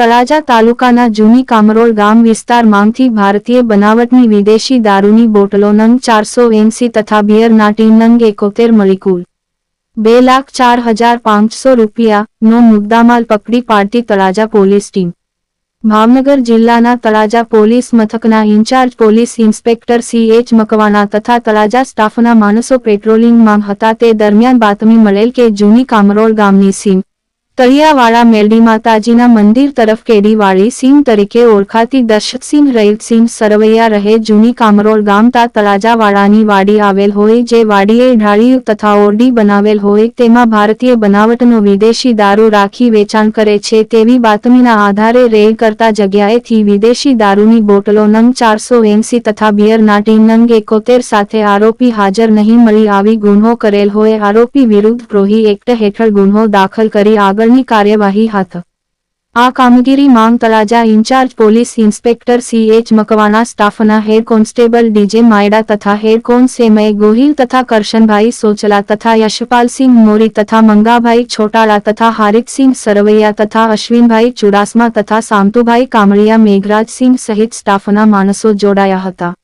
તળાજા તાલુકાના જૂની કામરોળ ગામ વિસ્તારમાંથી ભારતીય બનાવટની વિદેશી દારૂની બોટલો નંગ ચારસો એંસી તથા બિયર નાટી નંગ એકોતેર મળી બે લાખ ચાર હજાર પાંચસો રૂપિયાનો મુદ્દામાલ પકડી પાડતી તળાજા પોલીસ ટીમ. ભાવનગર જિલ્લાના તળાજા પોલીસ મથકના incharge police inspector C H Makwana તથા તળાજા સ્ટાફના માણસો પેટ્રોલિંગમાં હતા તે દરમિયાન બાતમી મળેલ કે જૂની કામરોળ ગામની સીમ તળિયાવાળા મેરડી માતાજીના મંદિર તરફ કેડીવાળી સીમ તરીકે ઓળખાતી દશરથસિંહ રૈતસિંહ સરવૈયા રહે જૂની કામરોળ ગામ તા તળાજાવાળાની વાડી આવેલ હોય જે વાડીએ ઢાળિયું તથા ઓરડી બનાવેલ હોય તેમાં ભારતીય બનાવટનો વિદેશી દારૂ રાખી વેચાણ કરે છે તેવી બાતમીના આધારે રેડ કરતા જગ્યાએથી વિદેશી દારૂની બોટલો નંગ ચારસો એમસી તથા બિયર નાટી નંગ એકોતેર સાથે આરોપી હાજર નહીં મળી આવી ગુન્હો કરેલ હોય આરોપી વિરુદ્ધ પ્રોહી એક્ટ હેઠળ ગુન્હો દાખલ કરી આગળની કાર્યવાહી હાથ. આ કામગીરી માંગ Talaja incharge police inspector C H Makwana સ્ટાફના હેડ કોન્સ્ટેબલ ડીજે માયડા તથા હેડ કોન્સેમય ગોહિલ તથા કરશનભાઈ સોચલા તથા યશપાલસિંહ મોરી તથા મંગાભાઈ છોટાળા તથા હારિતસિંહ સરવૈયા તથા અશ્વિનભાઈ ચુડાસમા તથા સામતુભાઈ કામળિયા મેઘરાજસિંહ સહિત સ્ટાફના માણસો જોડાયા હતા.